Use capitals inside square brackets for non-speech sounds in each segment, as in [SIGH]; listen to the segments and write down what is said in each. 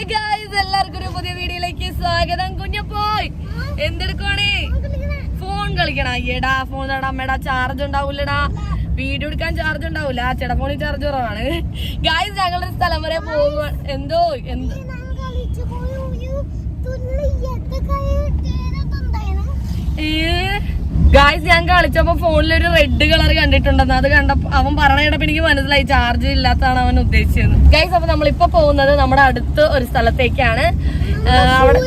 എല്ലാവർക്കും ഒരു പുതിയ വീഡിയോയിലേക്ക് സ്വാഗതം. കുഞ്ഞപ്പോയ് എന്തെടുക്കണേ ഫോൺ കളിക്കണ. എടാ ഫോൺ അമ്മേടാ ചാർജ് ഉണ്ടാവൂലടാ. വീഡിയോ എടുക്കാൻ ചാർജ് ഉണ്ടാവൂല. ചേട്ടാ ഫോണിൽ ചാർജ് കുറവാണ്. ഗായ്സ് ഞങ്ങളുടെ സ്ഥലം വരെ പോകുക എന്തോ എന്തോ? ഗായ്സ് ഞാൻ കളിച്ചപ്പോ ഫോണിൽ ഒരു റെഡ് കളർ കണ്ടിട്ടുണ്ടെന്ന്. അത് കണ്ടപ്പോ അവൻ പറഞ്ഞപ്പോ എനിക്ക് മനസ്സിലായി ചാർജ് ഇല്ലാത്തതാണ് അവൻ ഉദ്ദേശിച്ചത്. ഗായ്സ് അപ്പൊ നമ്മളിപ്പോ പോകുന്നത് നമ്മുടെ അടുത്ത ഒരു സ്ഥലത്തേക്കാണ്. അവിടെ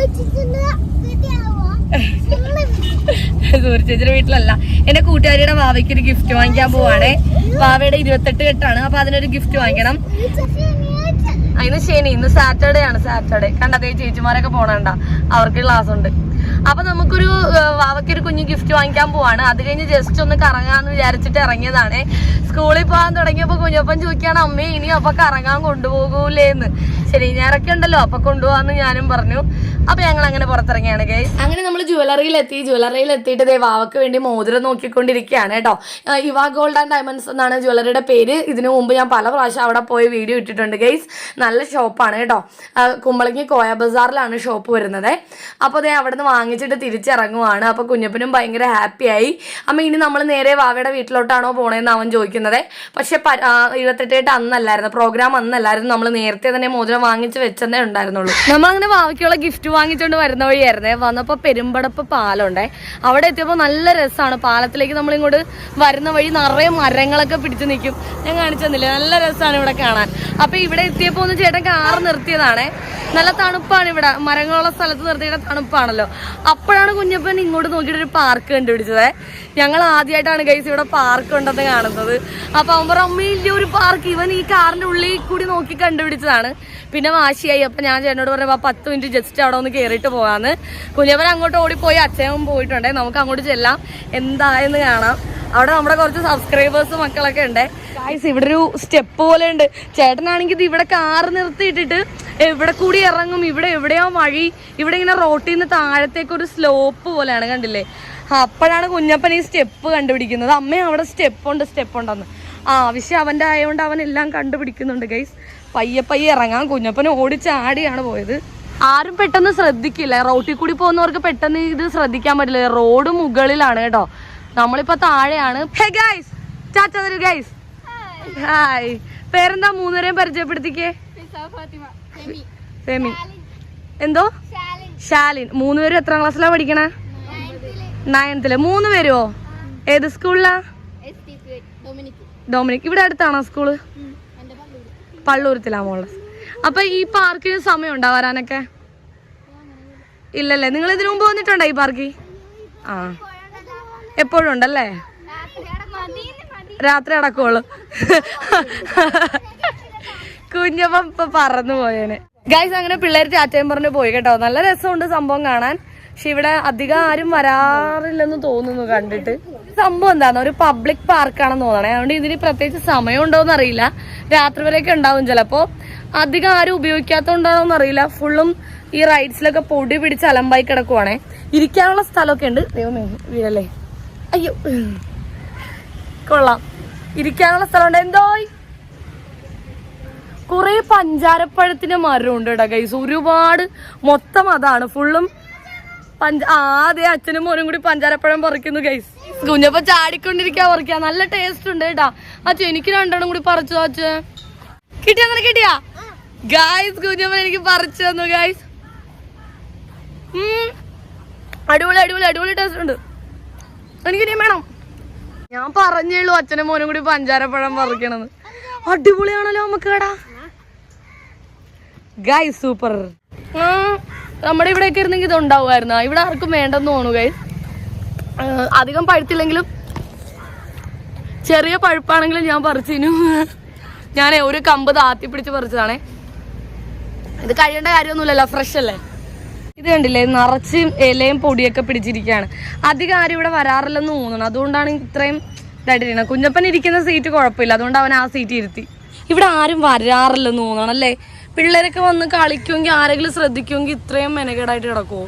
[LAUGHS] സൂര്യചേച്ചിയുടെ വീട്ടിലല്ല. എന്റെ കൂട്ടുകാരിയുടെ വാവയ്ക്ക് ഒരു ഗിഫ്റ്റ് വാങ്ങിക്കാൻ പോവാണ്. വാവയുടെ ഇരുപത്തെട്ട് കെട്ടാണ്. അപ്പൊ അതിനൊരു ഗിഫ്റ്റ് വാങ്ങിക്കണം. അതിന് ശനി ഇന്ന് സാറ്റർഡേ ആണ് സാറ്റർഡേ കണ്ടതേ ചേച്ചിമാരൊക്കെ പോണണ്ട അവർക്ക് ക്ലാസ് ഉണ്ട്. അപ്പൊ നമുക്കൊരു വാവയ്ക്കൊരു വാവയ്ക്ക് കുഞ്ഞു ഗിഫ്റ്റ് വാങ്ങിക്കാൻ പോവാണ്. അത് കഴിഞ്ഞ് ജസ്റ്റ് ഒന്ന് കറങ്ങാന്ന് വിചാരിച്ചിട്ട് ഇറങ്ങിയതാണ്. സ്കൂളിൽ പോകാൻ തുടങ്ങിയപ്പോ കുഞ്ഞപ്പൻ ചോദിക്കാണ് അമ്മേ ഇനി അപ്പൊ കറങ്ങാൻ കൊണ്ടുപോകൂലേന്ന്. ശരി ഞാനൊക്കെ ഉണ്ടല്ലോ അപ്പൊ കൊണ്ടുപോകാന്ന് ഞാനും പറഞ്ഞു. അപ്പൊ ഞങ്ങൾ അങ്ങനെ പുറത്തിറങ്ങിയാണ് ഗൈസ് അങ്ങനെ നമ്മൾ ജുവലറിയിൽ എത്തി ജുവലറിയിൽ എത്തിയിട്ട് ദേ വാവക്ക് വേണ്ടി മോതിരം നോക്കിക്കൊണ്ടിരിക്കുകയാണ് കേട്ടോ. ഇവാ ഗോൾഡ് ആൻഡ് ഡയമണ്ട്സ് എന്നാണ് ജുവലറിയുടെ പേര്. ഇതിനു മുമ്പ് ഞാൻ പല പ്രാവശ്യം അവിടെ പോയി വീഡിയോ ഇട്ടിട്ടുണ്ട് ഗൈസ് നല്ല ഷോപ്പാണ് കേട്ടോ. കുമ്പളങ്ങി കോയ ബസാറിലാണ് ഷോപ്പ് വരുന്നത്. അപ്പോൾ ദേ അവിടെ നിന്ന് വാങ്ങിച്ചിട്ട് തിരിച്ചിറങ്ങുവാണ്. അപ്പോൾ കുഞ്ഞപ്പനും ഭയങ്കര ഹാപ്പിയായി അമ്മ ഇനി നമ്മൾ നേരെ വാവയുടെ വീട്ടിലോട്ടാണോ പോണേന്ന് അവൻ ചോദിക്കുന്നത്. പക്ഷെ ഇരുപത്തെട്ടേട്ട് അന്നല്ലായിരുന്നു. പ്രോഗ്രാം അന്നല്ലായിരുന്നു. നമ്മൾ നേരത്തെ തന്നെ മോതിരം വാങ്ങിച്ച് വെച്ചതേ ഉണ്ടായിരുന്നുള്ളൂ. നമ്മളങ്ങനെ വാവയ്ക്കുള്ള ഗിഫ്റ്റ് വാങ്ങിച്ചുകൊണ്ട് വരുന്ന വഴിയായിരുന്നേ. വന്നപ്പോൾ പെരുമ്പടപ്പ് പാലമുണ്ടേ അവിടെ എത്തിയപ്പോൾ നല്ല രസമാണ് പാലത്തിലേക്ക് നമ്മൾ ഇങ്ങോട്ട് വരുന്ന വഴി നിറയെ മരങ്ങളൊക്കെ പിടിച്ചു നിൽക്കും. ഞാൻ കാണിച്ചു തന്നില്ലേ? നല്ല രസമാണ് ഇവിടെ കാണാൻ. അപ്പോൾ ഇവിടെ എത്തിയപ്പോൾ ഒന്ന് ചേട്ടൻ കാറ് നിർത്തിയതാണേ. നല്ല തണുപ്പാണ് ഇവിടെ. മരങ്ങളുള്ള സ്ഥലത്ത് നിർത്തിയിട്ട് തണുപ്പാണല്ലോ. അപ്പോഴാണ് കുഞ്ഞപ്പൻ ഇങ്ങോട്ട് നോക്കിയിട്ട് ഒരു പാർക്ക് കണ്ടുപിടിച്ചത്. ഞങ്ങൾ ആദ്യമായിട്ടാണ് ഗൈസ് ഇവിടെ പാർക്ക് ഉണ്ടെന്ന് കാണുന്നത്. അപ്പൊ അവൻ പറഞ്ഞു ഇല്ല ഒരു പാർക്ക് ഇവൻ ഈ കാറിന്റെ ഉള്ളിൽ കൂടി നോക്കി കണ്ടുപിടിച്ചതാണ്. പിന്നെ വാശിയായി. അപ്പൊ ഞാൻ ചേട്ടനോട് പറഞ്ഞു "വാ, പത്ത് മിനിറ്റ് ജസ്റ്റ് അവിടെ ഒന്ന് കയറിയിട്ട് പോകാന്ന്. കുഞ്ഞപ്പൻ അങ്ങോട്ട് ഓടിപ്പോയി. അച്ഛനും പോയിട്ടുണ്ടേ. നമുക്ക് അങ്ങോട്ട് ചെല്ലാം. എന്തായെന്ന് കാണാം. അവിടെ നമ്മുടെ കുറച്ച് സബ്സ്ക്രൈബേഴ്സ് മക്കളൊക്കെ ഉണ്ട്. ഗായ്സ് ഇവിടെ ഒരു സ്റ്റെപ്പ് പോലെ ഉണ്ട്. ചേട്ടനാണെങ്കിൽ ഇത് ഇവിടെ കാറ് നിർത്തിയിട്ടിട്ട് എവിടെ കൂടി ഇറങ്ങും ഇവിടെ എവിടെയാ വഴി ഇവിടെ ഇങ്ങനെ റോട്ടിൽ നിന്ന് താഴത്തേക്ക് ഒരു സ്ലോപ്പ് പോലെയാണ് കണ്ടില്ലേ? അപ്പോഴാണ് കുഞ്ഞപ്പൻ ഈ സ്റ്റെപ്പ് കണ്ടുപിടിക്കുന്നത്. അമ്മ അവിടെ സ്റ്റെപ്പ് ഉണ്ട് സ്റ്റെപ്പ് ഉണ്ടെന്ന്. ആവശ്യം അവന്റെ ആയതുകൊണ്ട് അവൻ എല്ലാം കണ്ടുപിടിക്കുന്നുണ്ട് ഗൈസ് പയ്യെ പയ്യെ ഇറങ്ങാൻ കുഞ്ഞപ്പൻ ഓടിച്ചാടിയാണ് പോയത്. ആരും പെട്ടെന്ന് ശ്രദ്ധിക്കില്ല. റോട്ടിൽ കൂടി പോകുന്നവർക്ക് പെട്ടെന്ന് ഇത് ശ്രദ്ധിക്കാൻ പറ്റില്ല. റോഡ് മുകളിലാണ് കേട്ടോ. നമ്മളിപ്പോ താഴെയാണ്. ഹേ ഗൈസ് ചാച്ച തരൂ ഗൈസ് ഹായ് പേരെന്താ മൂന്നുപേരെയും പരിചയപ്പെടുത്തിക്കേ? ഫെമി. എന്തോ? ശാലിൻ മൂന്നുപേരും എത്രാം ക്ലാസ്സിലാ പഠിക്കണേ? നയൻത്തിൽ മൂന്ന് പേരുമോ ഏത് സ്കൂളിലാ? ഡൊമിനിക് ഇവിടെ അടുത്താണോ സ്കൂൾ? പള്ളൂരത്തിലാ മോൾ. അപ്പൊ ഈ പാർക്കിന് സമയം ഉണ്ടോ വരാനൊക്കെ ഇല്ലല്ലേ. നിങ്ങൾ ഇതിനു മുമ്പ് വന്നിട്ടുണ്ടോ ഈ പാർക്കിൽ? ആ. എപ്പോഴും ഉണ്ടല്ലേ? രാത്രി അടക്കമുള്ളു കുഞ്ഞപ്പം ഇപ്പൊ പറന്നു പോയേനെ. ഗൈസ് അങ്ങനെ പിള്ളേർ ചാറ്റയും പറഞ്ഞു പോയി കേട്ടോ. നല്ല രസമുണ്ട് സംഭവം കാണാൻ. പക്ഷെ ഇവിടെ അധികം ആരും വരാറില്ലെന്ന് തോന്നുന്നു കണ്ടിട്ട്. സംഭവം എന്താന്ന്? ഒരു പബ്ലിക് പാർക്കാണെന്ന് തോന്നണേ. അതുകൊണ്ട് ഇതിന് പ്രത്യേകിച്ച് സമയം ഉണ്ടോന്ന് അറിയില്ല. രാത്രി വരെയൊക്കെ ഉണ്ടാവും ചിലപ്പോ. അധികം ആരും ഉപയോഗിക്കാത്തോണ്ടാണോന്ന് അറിയില്ല. ഫുള്ളും ഈ റൈഡ്സിലൊക്കെ പൊടി പിടിച്ച് അലമ്പായി കിടക്കുവാണേ. ഇരിക്കാനുള്ള സ്ഥലമൊക്കെ ഉണ്ട്. ദൈവമേ വീഴല്ലേ? അയ്യോ. കൊള്ളാം. ഇരിക്കാനുള്ള സ്ഥലമുണ്ട്. എന്തോ കുറെ പഞ്ചാരപ്പഴത്തിന്റെ മരം ഉണ്ട് കേട്ടോ ഗൈസ് ഒരുപാട് മൊത്തം അതാണ്. ഫുള്ളും പഞ്ച ആ അതെ അച്ഛനും മോനും കൂടി പഞ്ചാരപ്പഴം പറിക്കുന്നു ഗൈസ് കുഞ്ഞപ്പ ചാടിക്കൊണ്ടിരിക്കാ പറിക്കാ. നല്ല ടേസ്റ്റ് ഉണ്ട് കേട്ടാ അച്ഛൻ എനിക്ക് രണ്ടെണ്ണം കൂടി പറിച്ചു അച്ഛൻ? കിട്ടിയാ നല്ല കിട്ടിയാ? ഗായ്സ് കുഞ്ഞപ്പൻ എനിക്ക് പറിച്ചു തന്നു ഗായ്സ് അടിപൊളി അടിപൊളി അടിപൊളി ടേസ്റ്റ് ഉണ്ട്. എനിക്ക് ഇനിയും വേണം. ഞാൻ പറഞ്ഞേള്ളൂ അച്ഛനും മോനും കൂടി പഞ്ചാരപ്പഴം പറിക്കണെന്ന് അടിപൊളിയാണല്ലോ നമുക്ക് കേടാ ഗൈസ് സൂപ്പർ ആ നമ്മുടെ ഇവിടെയൊക്കെ ഇരുന്നെങ്കിൽ ഇത് ഉണ്ടാവുമായിരുന്നു ഇവിടെ ആർക്കും വേണ്ടെന്ന് തോന്നുന്നു ഗൈസ് അധികം പഴുത്തില്ലെങ്കിലും ചെറിയ പഴുപ്പാണെങ്കിലും ഞാൻ പറിച്ചിനു ഞാൻ ഒരു കമ്പ് താത്തി പിടിച്ച് പറിച്ചതാണേ. ഇത് കഴിയേണ്ട കാര്യമൊന്നുമില്ലല്ലോ ഫ്രഷ് അല്ലേ? ഇത് കണ്ടില്ലേ? നിറച്ച് ഇലയും പൊടിയൊക്കെ പിടിച്ചിരിക്കുകയാണ് അധികം ആരും ഇവിടെ വരാറില്ലെന്ന് തോന്നുന്നു. അതുകൊണ്ടാണ് ഇത്രയും ഇതായിട്ടിരിക്കുന്നത്. കുഞ്ഞപ്പൻ ഇരിക്കുന്ന സീറ്റ് കുഴപ്പമില്ല. അതുകൊണ്ട് അവൻ ആ സീറ്റ് ഇരുത്തി. ഇവിടെ ആരും വരാറില്ലെന്ന് തോന്നണം അല്ലേ? പിള്ളേരൊക്കെ വന്ന് കളിക്കുമെങ്കിൽ ആരെങ്കിലും ശ്രദ്ധിക്കുമെങ്കിൽ ഇത്രയും മെനകേടായിട്ട് കിടക്കുമോ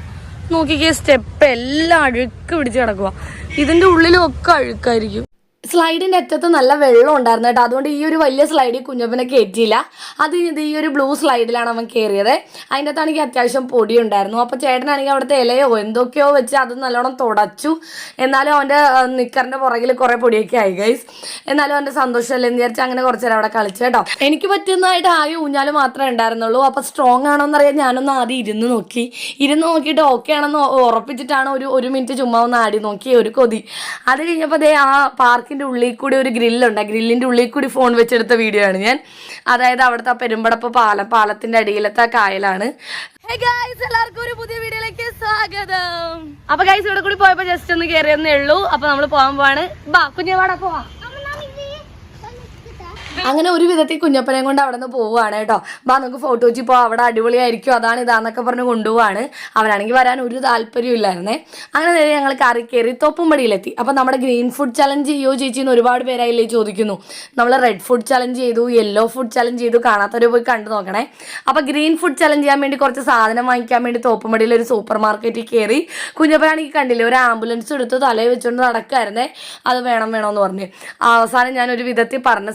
നോക്കിക്കേ സ്റ്റെപ്പ് എല്ലാം അഴുക്ക് പിടിച്ച് കിടക്കുക ഇതിന്റെ ഉള്ളിലും ഒക്കെ അഴുക്കായിരിക്കും. സ്ലൈഡിന്റെ അറ്റത്ത് നല്ല വെള്ളം ഉണ്ടായിരുന്നു കേട്ടോ. അതുകൊണ്ട് ഈ ഒരു വലിയ സ്ലൈഡിൽ കുഞ്ഞപ്പനെ കയറ്റിയില്ല അത് ഇത് ഈ ഒരു ബ്ലൂ സ്ലൈഡിലാണ് അവൻ കയറിയത് അതിന്റെ അകത്താണെങ്കിൽ അത്യാവശ്യം പൊടി ഉണ്ടായിരുന്നു അപ്പോൾ ചേട്ടനാണെങ്കിൽ അവിടുത്തെ ഇലയോ എന്തൊക്കെയോ വെച്ച് അത് നല്ലോണം തുടച്ചു. എന്നാലും അവന്റെ നിക്കറിന്റെ പുറകിൽ കുറേ പൊടിയൊക്കെ ആയി ഗൈസ് എന്നാലും അവന്റെ സന്തോഷമല്ലേ എന്ന് വിചാരിച്ച് അങ്ങനെ കുറച്ച് നേരം അവിടെ കളിച്ചു കേട്ടോ. എനിക്ക് പറ്റുന്നതായിട്ട് ആകെ ഊഞ്ഞാൽ മാത്രമേ ഉണ്ടായിരുന്നുള്ളൂ. അപ്പോൾ സ്ട്രോങ് ആണോ എന്നറിയാൻ ഞാനൊന്ന് ആദ്യം ഇരുന്ന് നോക്കി. ഇരുന്ന് നോക്കിയിട്ട് ഓക്കെ ആണെന്ന് ഉറപ്പിച്ചിട്ടാണ് ഒരു ഒരു മിനിറ്റ് ചുമ്മാ ഒന്ന് ആടി നോക്കി ഒരു കൊതി. അത് കഴിഞ്ഞപ്പോൾ ദേ ആ പാർക്കിന്റെ ഉള്ളിൽ കൂടി ഒരു ഗ്രില്ലുണ്ട്. ആ ഗ്രില്ലിന്റെ ഉള്ളിൽ കൂടി ഫോൺ വെച്ചെടുത്ത വീഡിയോ ആണ് ഞാൻ. അതായത് അവിടുത്തെ ആ പെരുമ്പടപ്പ് പാലം പാലത്തിന്റെ അടിയിലത്തെ കായലാണ്. എല്ലാവർക്കും ഒരു പുതിയ വീഡിയോയിലേക്ക് സ്വാഗതം. അപ്പൊ ഗൈസ് ഇവിടെ കൂടി പോയപ്പോ ജസ്റ്റ് ഒന്ന് കയറിയെന്നേ ഉള്ളൂ. അപ്പൊ നമ്മൾ പോകാൻ പോവാണ്. ബാ കുഞ്ഞവാടാ പോവാ. അങ്ങനെ ഒരു വിധത്തിൽ കുഞ്ഞപ്പനെയും കൊണ്ട് അവിടെ നിന്ന് പോവുകയാണ് കേട്ടോ. ബാ നമുക്ക് ഫോട്ടോ വെച്ച് പോവാം. അവിടെ അടിപൊളിയായിരിക്കും. അതാണ് ഇതാന്നൊക്കെ പറഞ്ഞ് കൊണ്ടുപോവാണ്. അവനാണെങ്കിൽ വരാൻ ഒരു താല്പര്യം ഇല്ലായിരുന്നേ. അങ്ങനെ നേരെ ഞങ്ങൾ കറി കയറി തോപ്പുംപടിയിലെത്തി. അപ്പം നമ്മുടെ ഗ്രീൻ ഫുഡ് ചലഞ്ച് ചെയ്യോ ചേച്ചി എന്ന് ഒരുപാട് പേരായില്ലേ ചോദിക്കുന്നു. നമ്മൾ റെഡ് ഫുഡ് ചലഞ്ച് ചെയ്തു യെല്ലോ ഫുഡ് ചലഞ്ച് ചെയ്തു. കാണാത്തവർ പോയി കണ്ടു നോക്കണേ. അപ്പം ഗ്രീൻ ഫുഡ് ചലഞ്ച് ചെയ്യാൻ വേണ്ടി കുറച്ച് സാധനം വാങ്ങിക്കാൻ വേണ്ടി തോപ്പുംപടിയിൽ ഒരു സൂപ്പർ മാർക്കറ്റിൽ കയറി. കുഞ്ഞപ്പനാണെങ്കിൽ കണ്ടില്ലേ ഒരു ആംബുലൻസ് എടുത്ത് തലയിൽ വെച്ചുകൊണ്ട് നടക്കായിരുന്നേ. അത് വേണം വേണമെന്ന് പറഞ്ഞ്. അവസാനം ഞാൻ ഒരു വിധത്തിൽ പറഞ്ഞ്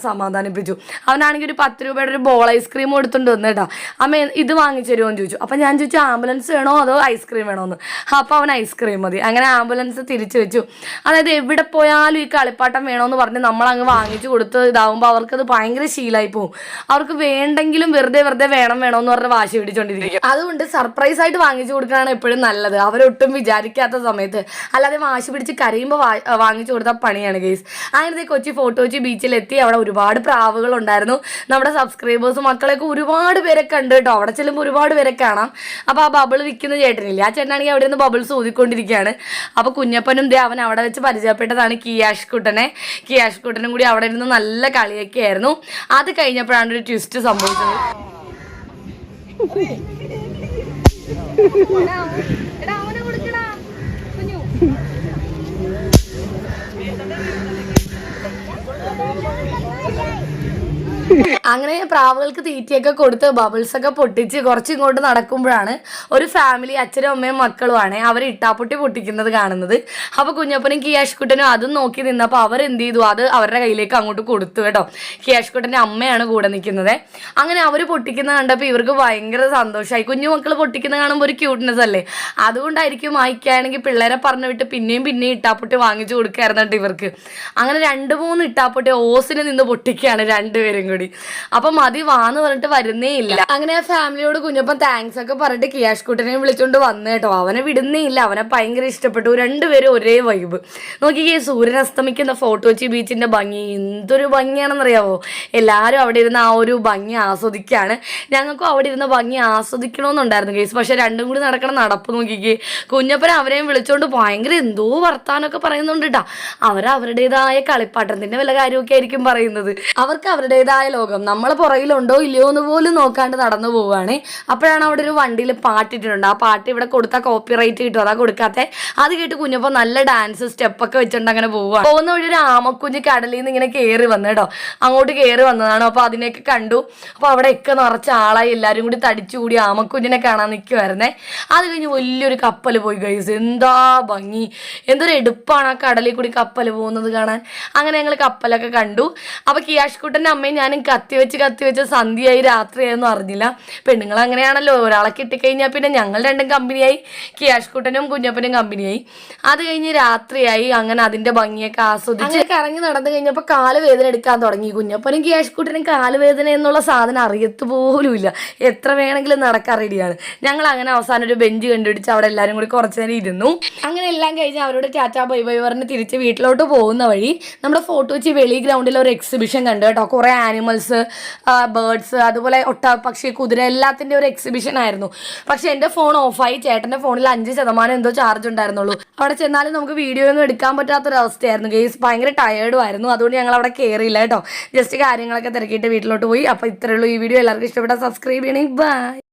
സമാധാനിപ്പിച്ചു അവനാണെങ്കിൽ ഒരു പത്ത് രൂപയുടെ ഒരു ബോൾ ഐസ്ക്രീം എടുത്തുകൊണ്ട് വന്നു കേട്ടോ. അമ്മ ഇത് വാങ്ങിച്ചു തരുമോ എന്ന് ചോദിച്ചു. അപ്പം ഞാൻ ചോദിച്ചു ആംബുലൻസ് വേണോ അതോ ഐസ്ക്രീം വേണോ? എന്ന്. അപ്പോൾ അവൻ ഐസ്ക്രീം മതി. അങ്ങനെ ആംബുലൻസ് തിരിച്ചു വെച്ചു. അതായത് എവിടെ പോയാലും ഈ കളിപ്പാട്ടം വേണമെന്ന് പറഞ്ഞ് നമ്മൾ അങ്ങ് വാങ്ങിച്ചു കൊടുത്ത് ഇതാവുമ്പോൾ അവർക്കത് ഭയങ്കര ശീലമായി പോകും അവർക്ക് വേണ്ടെങ്കിലും വെറുതെ വെറുതെ വേണം വേണമെന്ന് പറഞ്ഞ് വാശി പിടിച്ചോണ്ടിരിക്കും. അതുകൊണ്ട് സർപ്രൈസ് ആയിട്ട് വാങ്ങിച്ചു കൊടുക്കാനാണ് എപ്പോഴും നല്ലത്. അവരൊട്ടും വിചാരിക്കാത്ത സമയത്ത്. അല്ലാതെ വാശി പിടിച്ച് കരയുമ്പോൾ വാങ്ങിച്ചു കൊടുത്താൽ പണിയാണ് കേസ് അങ്ങനത്തെ കൊച്ചി ഫോട്ടോ വെച്ച് ബീച്ചിലെത്തി അവിടെ ഒരുപാട് പ്രാവുകൾ ഉണ്ടായിരുന്നു നമ്മുടെ സബ്സ്ക്രൈബേഴ്സ് മക്കളെയൊക്കെ ഒരുപാട് പേരെ കണ്ടു കേട്ടോ. അവിടെ ചെല്ലുമ്പോൾ ഒരുപാട് പേരെ കാണാം. അപ്പോൾ ആ ബബിൾ വിൽക്കുന്ന ചേട്ടനില്ല? ആ ചേട്ടനാണെങ്കിൽ അവിടെ നിന്ന് ബബിൾസ് ഊതിക്കൊണ്ടിരിക്കുകയാണ്. അപ്പോൾ കുഞ്ഞപ്പനും ദേ അവൻ അവിടെ വെച്ച് പരിചയപ്പെട്ടതാണ് കിയാഷ് കുട്ടനെ കിയാഷ് കുട്ടനും കൂടി അവിടെ ഇരുന്ന് നല്ല കളിയൊക്കെ ആയിരുന്നു. അത് കഴിഞ്ഞപ്പോഴാണ് ഒരു ട്വിസ്റ്റ് സംഭവിച്ചത്. [LAUGHS] അങ്ങനെ പ്രാവുകൾക്ക് തീറ്റയൊക്കെ കൊടുത്ത് ബബിൾസ് ഒക്കെ പൊട്ടിച്ച് കുറച്ച് ഇങ്ങോട്ട് നടക്കുമ്പോഴാണ് ഒരു ഫാമിലി അച്ഛനും അമ്മയും മക്കളുമാണ് അവർ ഇട്ടാപ്പൊട്ടി പൊട്ടിക്കുന്നത് കാണുന്നത്. അപ്പോൾ കുഞ്ഞപ്പനും കിയാഷ്കുട്ടനും അതും നോക്കി നിന്നപ്പോൾ അവർ എന്ത് ചെയ്തു? അത് അവരുടെ കയ്യിലേക്ക് അങ്ങോട്ട് കൊടുത്തു കേട്ടോ. കിയാഷ്കുട്ടന്റെ അമ്മയാണ് കൂടെ നിൽക്കുന്നത്. അങ്ങനെ അവർ പൊട്ടിക്കുന്ന കണ്ടപ്പോൾ ഇവർക്ക് ഭയങ്കര സന്തോഷമായി. കുഞ്ഞു മക്കൾ പൊട്ടിക്കുന്ന കാണുമ്പോൾ ഒരു ക്യൂട്ട്നെസ് അല്ലേ? അതുകൊണ്ടായിരിക്കും വായിക്കുകയാണെങ്കിൽ പിള്ളേരെ പറഞ്ഞു വിട്ട് പിന്നെയും പിന്നെയും ഇട്ടാപ്പൊട്ടി വാങ്ങിച്ചു കൊടുക്കുകയായിരുന്നു ഇവർക്ക്. അങ്ങനെ രണ്ട് മൂന്ന് ഇട്ടാപ്പൊട്ടി ഓസിന് നിന്ന് പൊട്ടിക്കുകയാണ് രണ്ടുപേരും അപ്പം മതി വാന്ന് പറഞ്ഞിട്ട് വരുന്നേ ഇല്ല. അങ്ങനെ ആ ഫാമിലിയോട് കുഞ്ഞപ്പം താങ്ക്സ് ഒക്കെ പറഞ്ഞിട്ട് കിയാഷ് കുട്ടനെ വിളിച്ചോണ്ട് വന്നു കേട്ടോ അവനെ വിടുന്നേ ഇല്ല. അവനെ ഭയങ്കര ഇഷ്ടപ്പെട്ടു. രണ്ടുപേരും ഒരേ വൈബ് നോക്കിക്കേ സൂര്യൻ അസ്തമിക്കുന്ന ഫോട്ടോ വെച്ച് ബീച്ചിന്റെ ഭംഗി എന്തൊരു ഭംഗിയാണെന്നറിയാവോ? എല്ലാവരും അവിടെ ഇരുന്ന് ആ ഒരു ഭംഗി ആസ്വദിക്കുകയാണ് ഞങ്ങൾക്കും അവിടെ ഇരുന്ന് ഭംഗി ആസ്വദിക്കണമെന്നുണ്ടായിരുന്നു കേസ് പക്ഷെ രണ്ടും കൂടി നടക്കണ നടപ്പ് നോക്കിക്കേ കുഞ്ഞപ്പൻ അവരെയും വിളിച്ചോണ്ട് ഭയങ്കര എന്തോ വർത്താനൊക്കെ പറയുന്നുണ്ട് കേട്ടോ അവർ അവരുടേതായ കളിപ്പാട്ടത്തിന്റെ വല്ല കാര്യമൊക്കെ ആയിരിക്കും പറയുന്നത്. അവർക്ക് അവരുടേതായ ലോകം. നമ്മൾ പുറകിലുണ്ടോ ഇല്ലയോ എന്ന് പോലും നോക്കാണ്ട് നടന്നു പോവുകയാണ്. അപ്പോഴാണ് അവിടെ ഒരു വണ്ടിയിൽ പാട്ടിട്ടുണ്ട് ആ പാട്ട് ഇവിടെ കൊടുത്താൽ കോപ്പി റൈറ്റ് കിട്ടും. അതാ കൊടുക്കാത്ത. അത് കേട്ട് കുഞ്ഞപ്പോൾ നല്ല ഡാൻസ് സ്റ്റെപ്പൊക്കെ വെച്ചിട്ടുണ്ട് അങ്ങനെ പോവുക പോകുന്ന വഴി ഒരു ആമക്കുഞ്ഞ് കടലിൽ നിന്ന് ഇങ്ങനെ കയറി വന്നു കേട്ടോ. അങ്ങോട്ട് കയറി വന്നതാണ്. അപ്പോൾ അതിനെയൊക്കെ കണ്ടു. അപ്പോൾ അവിടെയൊക്കെ നിറച്ച ആളായി എല്ലാവരും കൂടി തടിച്ചുകൂടി ആമക്കുഞ്ഞിനെ കാണാൻ നിൽക്കുമായിരുന്നേ അത് കഴിഞ്ഞ് വലിയൊരു കപ്പൽ പോയി ഗൈസ് എന്താ ഭംഗി. എന്തൊരു എടുപ്പാണ് ആ കടലിൽ കൂടി കപ്പൽ പോകുന്നത് കാണാൻ. അങ്ങനെ ഞങ്ങൾ കപ്പലൊക്കെ കണ്ടു. അപ്പോൾ കിയാഷ്കുട്ടന്റെ അമ്മയും ഞാനും കത്തി വെച്ച് കത്തി സന്ധ്യയായി രാത്രിയായിരുന്നു അറിഞ്ഞില്ല. പെണ്ണുങ്ങൾ അങ്ങനെയാണല്ലോ ഒരാളെ കിട്ടിക്കഴിഞ്ഞാൽ പിന്നെ ഞങ്ങൾ രണ്ടും കമ്പനിയായി. കിയാഷ്കുട്ടനും കുഞ്ഞപ്പനും കമ്പനിയായി. അത് കഴിഞ്ഞ് രാത്രിയായി അങ്ങനെ അതിന്റെ ഭംഗിയൊക്കെ ആസ്വദിച്ച് കറങ്ങി നടന്നു കഴിഞ്ഞപ്പോൾ കാൽ വേദന എടുക്കാൻ തുടങ്ങി. കുഞ്ഞപ്പനും കിയാഷ്കുട്ടനും കാൽ വേദന എന്നുള്ള സാധനം അറിയത്ത് പോലുമില്ല. എത്ര വേണമെങ്കിലും നടക്കാൻ റെഡിയാണ്. ഞങ്ങൾ അങ്ങനെ അവസാനം ഒരു ബെഞ്ച് കണ്ടുപിടിച്ച് അവിടെ എല്ലാവരും കൂടി കുറച്ച് നേരം ഇരുന്നു. അങ്ങനെ എല്ലാം കഴിഞ്ഞ് അവരോട് ടാറ്റാ ബൈ ബൈ പറഞ്ഞ് തിരിച്ച് വീട്ടിലോട്ട് പോകുന്ന വഴി നമ്മുടെ ഫോട്ടോ വെച്ച് വെളി ഗ്രൗണ്ടിൽ ഒരു എക്സിബിഷൻ കണ്ടു കേട്ടോ. കുറേ ആനിമൽസ് ബേർഡ്സ് അതുപോലെ ഒട്ട പക്ഷി കുതിര എല്ലാത്തിന്റെ ഒരു എക്സിബിഷൻ ആയിരുന്നു. പക്ഷെ എന്റെ ഫോൺ ഓഫായി ചേട്ടന്റെ ഫോണിൽ അഞ്ച് ശതമാനം എന്തോ ചാർജ് ഉണ്ടായിരുന്നുള്ളൂ. അവിടെ ചെന്നാലും നമുക്ക് വീഡിയോ ഒന്നും എടുക്കാൻ പറ്റാത്തൊരവസ്ഥയായിരുന്നു. ഗെയ്സ് ഭയങ്കര ടയേർഡും ആയിരുന്നു. അതുകൊണ്ട് ഞങ്ങൾ അവിടെ കയറിയില്ല കേട്ടോ. ജസ്റ്റ് കാര്യങ്ങളൊക്കെ തിരക്കിയിട്ട് വീട്ടിലോട്ട് പോയി. അപ്പോൾ ഇത്രയുള്ളൂ ഈ വീഡിയോ എല്ലാവർക്കും ഇഷ്ടപ്പെട്ടാൽ സബ്സ്ക്രൈബ് ചെയ്യണേ. ബൈ